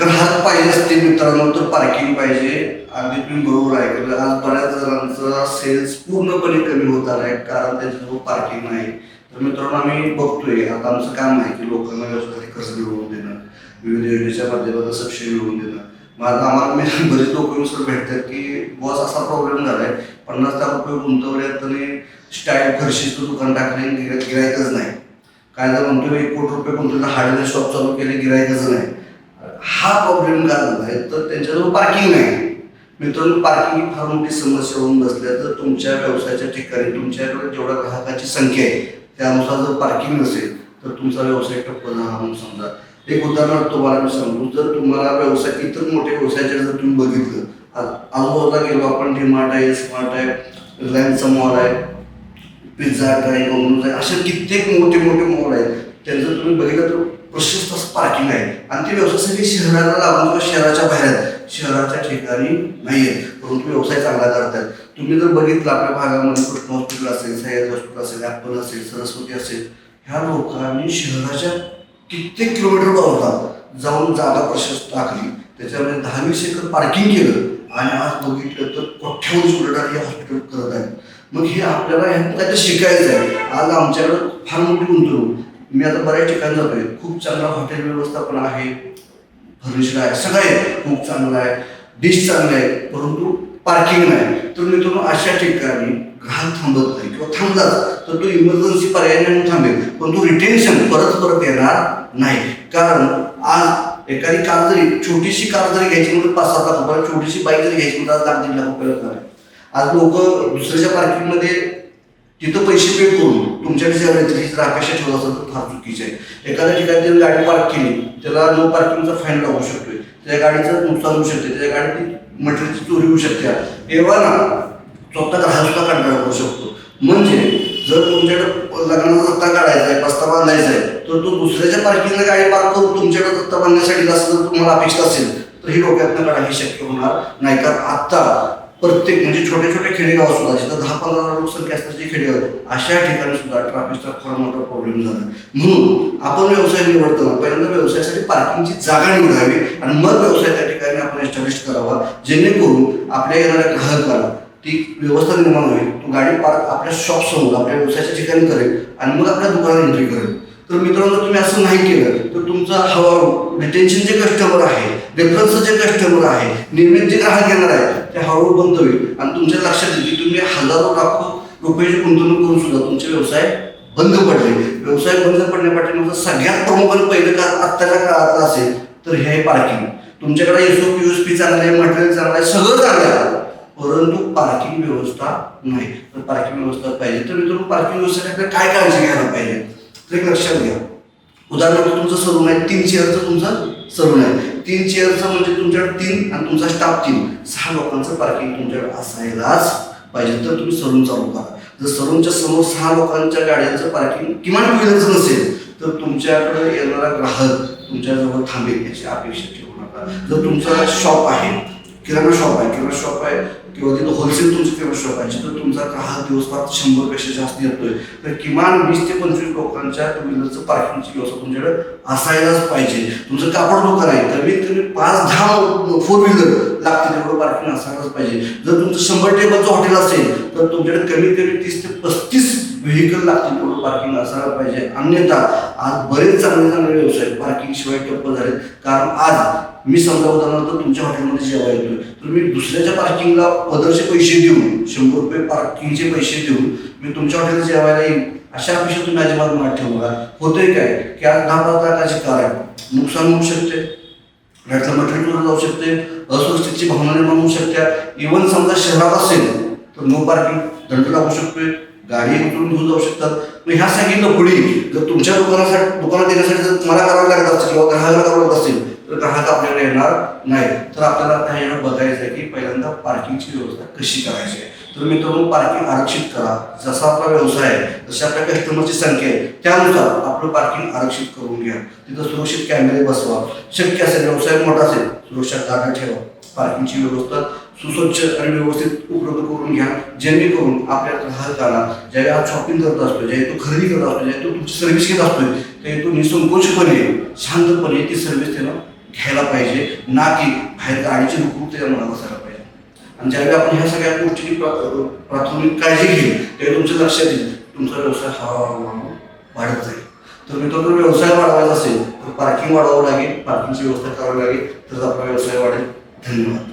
ग्राहक पाहिजे असते मित्रांनो तर पार्किंग पाहिजे. अगदी तुम्ही बरोबर आहे कारण आज बऱ्याच जणांचा सेल्स पूर्णपणे कमी होत आहे कारण त्याच्याजवळ पार्किंग नाही. तर मित्रांनो आम्ही बघतोय. आता आमचं काम आहे की लोकांना व्यवसायासाठी कर्ज मिळवून देणं विविध योजनेच्या माध्यमातून सबसिडी मिळवून देणं. मग आता आम्हाला मी बरेच लोक येऊन भेटतात की बॉस असा प्रॉब्लेम झाला आहे पन्नास लाख रुपये गुंतवले आणि स्टाईल फरशीचं दुकान टाकले गिरायकच नाही. काय जर म्हणतो एक कोटी रुपये गुंतवले हार्डवेअर शॉप चालू केले गिरायकच नाही. हा प्रॉब्लेम का झाला आहे तर त्यांच्याजवळ पार्किंग नाही. मित्रांनो पार्किंग ही फार मोठी समस्या होऊन बसल्या तर तुमच्या व्यवसायाच्या ठिकाणी तुमच्याकडे जेवढ्या ग्राहकाची संख्या आहे त्यानुसार जर पार्किंग नसेल तर तुमचा व्यवसाय ठप्प झाला म्हणून समजा. एक उदाहरण तुम्हाला मी सांगू जर तुम्हाला व्यवसाय इतर मोठे व्यवसायाचे जर तुम्ही बघितलं आजूबाजूला गेलो आपण डिमार्ट आहे स्मार्ट आहे रिलायन्सचा मॉल आहे पिझ्झा हट आहे डोमिनोज आहे असे कित्येक मोठे मोठे मॉल आहेत. त्यांचं तुम्ही बघितलं तर प्रशस्त असं पार्किंग आहे. आणि ते व्यवसाय सगळे शहराला लागून किंवा शहराच्या बाहेर आहेत. शहराच्या ठिकाणी नाही आहेत परंतु व्यवसाय चांगला करतात. तुम्ही जर बघितलं आपल्या भागामध्ये कृष्ण हॉस्पिटल असेल सह्याद्री हॉस्पिटल असेल ॲपल असेल सरस्वती असेल ह्या लोकांनी शहराच्या कित्येक किलोमीटर बनवतात जाऊन जागा प्रशस्त टाकली. त्याच्यामध्ये दहा वीस एकर पार्किंग केलं. आणि आज बघितलं तर कोठ्यावर सुरडार हे हॉस्पिटल करत आहेत. मग हे आपल्याला ह्यातून काहीतरी शिकायचं आहे. आज आमच्याकडं फार मोठी गुंतवणूक. मी आता बऱ्याच ठिकाणी जातोय. खूप चांगला हॉटेल व्यवस्थापन आहे. फर्निचर आहे. सगळं आहे. खूप चांगलं आहे. डिश चांगलं आहे. परंतु पार्किंग नाही. तर मित्रांनो अशा ठिकाणी ग्राहक थांबत नाही किंवा थांबलाच. तर तो इमर्जन्सी पर्याय म्हणून थांबेल. पण तो रिटेन्शन परत परत येणार नाही. कारण आज एखादी कार जरी छोटीशी कार जरी घ्यायची म्हणजे पाच सात लाख रुपये छोटीशी बाईक जरी घ्यायची म्हणून आज लाख दीड लाख रुपये लागणार आहे. आज लोक दुसऱ्याच्या पार्किंगमध्ये तिथं पैसे पे करून तुमच्याकडे जर अपेक्षा ठेवला असेल तर फार चुकीचे आहे. एखाद्या ठिकाणी जर गाडी पार्क केली त्याला नो पार्किंगचा फाईन लागू शकतोय. त्या गाडीचं नुकसान होऊ शकते त्या गाडीची मटेरियलची चोरी होऊ शकते. तेव्हा ना स्वतः ग्राहक सुद्धा कंटाळा करू शकतो. म्हणजे जर तुमच्याकडे लग्नाचा दत्ता काढायचा आहे पस्ता बांधायचा आहे तर तो दुसऱ्याच्या पार्किंगला गाडी पार्क करून तुमच्याकडे दत्ता बांधण्यासाठी असं जर तुम्हाला अपेक्षा असेल तर ही डोक्यातनं काढा हे शक्य होणार नाही. कारण आत्ता प्रत्येक म्हणजे छोटे छोटे खेडेगाव सुद्धा जिथं दहा पंधरा लोकसंख्या असतात जे खेडेगाव अशा ठिकाणी सुद्धा ट्रॅफिकचा फार मोठा प्रॉब्लेम झाला. म्हणून आपण व्यवसाय निवडताना पहिल्यांदा व्यवसायासाठी पार्किंगची जागा निवडावी आणि मग व्यवसाय त्या ठिकाणी आपण एस्टॅब्लिश करावा जेणेकरून आपल्या येणाऱ्या ग्राहकाला ती व्यवस्था निर्माण होईल. तो गाडी पार्क आपल्या शॉप समोर आपल्या व्यवसायाच्या ठिकाणी करेल आणि मग आपल्या दुकानात एंट्री करेल. तर मित्रांनो तुम्ही असं नाही केलं तर तुमचा हवा रिटेन्शन जे कस्टमर आहे रेफरन्सचं जे कस्टमर आहे नियमित जे ग्राहक येणार आहे ते हळूहळू बंद होईल. आणि तुमच्या लक्षात येईल की तुम्ही हजारो लाखो रुपयाची गुंतवणूक करून सुद्धा तुमचे व्यवसाय बंद पडले. व्यवसाय बंद पडण्यापाठी सगळ्यात प्रमुख आणि पहिलं का आत्ताच्या काळात असेल तर हे आहे पार्किंग तुमच्याकडे S O P S P चांगलं आहे मटेरियल चांगलं आहे सगळं चांगलं आहे परंतु पार्किंग व्यवस्था नाही. तर पार्किंग व्यवस्था पाहिजे. तर मित्रांनो पार्किंग व्यवस्थेसाठी काय काळजी घ्यायला पाहिजे? तर एक लक्षात घ्या. उदाहरणार्थ तुमचं सलून आहे तीन चेअरचं तुमचं सलून आहे. तीन चेअरचं म्हणजे तुमच्याकडे तीन आणि तुमचा स्टाफ तीन. सहा लोकांचं पार्किंग तुमच्याकडे असायलाच पाहिजे. तर तुम्ही सलून चालू करा. जर सलूनच्या समोर सहा लोकांच्या गाड्यांचं पार्किंग किमान टू व्हीलरचं नसेल तर तुमच्याकडे येणारा ग्राहक तुमच्याजवळ थांबेल याची अपेक्षा ठेवू नका. जर तुमचा शॉप आहे किराणा शॉप आहे किराणा शॉप आहे. किंवा तिथं होलसेल तुमचं किराणा शॉप आहे जिथं तुमचा ग्राहक दिवसभरात शंभरपेक्षा जास्त येतोय तर किमान वीस ते पंचवीस लोकांच्या टू व्हीलरचं पार्किंगची व्यवस्था तुमच्याकडे असायलाच पाहिजे. तुमचं कापड दुकान आहे कमीत कमी पाच दहा फोर व्हीलर लागतील एवढं पार्किंग असायलाच पाहिजे. जर तुमचं शंभर टेबलचं हॉटेल असेल तर तुमच्याकडे कमीत कमी तीस ते पस्तीस व्हेकल लागतील तेवढं पार्किंग असायला पाहिजे. अन्यथा आज बरेच चांगले चांगले व्यवसाय पार्किंग शिवाय टप्प झालेत. कारण आज मी समजा उदाहरणार्थ तुमच्या हॉटेलमध्ये जेव्हा येतोय. तर मी दुसऱ्याच्या पार्किंगला पदरचे पैसे देऊन शंभर रुपये पार्किंगचे पैसे देऊन मी तुमच्या हॉटेलला जेवायला येईल अशा अपेक्षा तुम्ही अजिबात मनात ठेवू नका. होतंय काय? की आज दहा बारा लाखाची कार आहे नुकसान होऊ शकते. घरातलं मटेरियल जाऊ शकते. असुरक्षितची भावना निर्माण होऊ शकते. इव्हन समजा शहरात असेल तर नो पार्किंग दंड लागू शकतोय. गाडी उतरून घेऊन जाऊ शकतात. मग ह्या सांगितलं पुढे जर तुमच्या दुकानासाठी दुकानात येण्यासाठी जर मला करावं लागत असेल किंवा ग्राहकाला करावं लागत असेल तर ग्राहक आपल्याकडे येणार नाही. तर आपल्याला आता येणं बघायचं आहे की पहिल्यांदा पार्किंगची व्यवस्था कशी करायची आहे. तर मित्रांनो पार्किंग आरक्षित करा. जसा आपला व्यवसाय आहे जशी आपल्या कस्टमरची संख्या आहे त्यानुसार आपलं पार्किंग आरक्षित करून घ्या. तिथं सुरक्षित कॅमेरे बसवा. शक्य असेल व्यवसाय मोठा असेल सुरक्षा जागा ठेवा. पार्किंगची व्यवस्था सुस्वच्छ आणि व्यवस्थित उपलब्ध करून घ्या. जेणेकरून आपल्या ग्राहकाला ज्यावेळी शॉपिंग करत असतो ज्या तो खरेदी करत असतो ज्या तो तुमची सर्व्हिस घेत असतोय ते तो निसंकोचपणे शांतपणे ती सर्व्हिस त्याला घ्यायला पाहिजे ना की बाहेर गाडीची रुकूक त्याच्या मनात असायला पाहिजे. आणि ज्यावेळी आपण ह्या सगळ्या गोष्टीची प्रा- प्राथमिक काळजी घेईल त्यावेळी तुमच्या लक्षात येईल. तुमचा व्यवसाय हळूहळू वाढत जाईल. तर मित्रांनो व्यवसाय वाढवायचा असेल तर पार्किंग वाढवावं लागेल पार्किंगची व्यवस्था करावी लागेल तर आपला व्यवसाय वाढेल. धन्यवाद.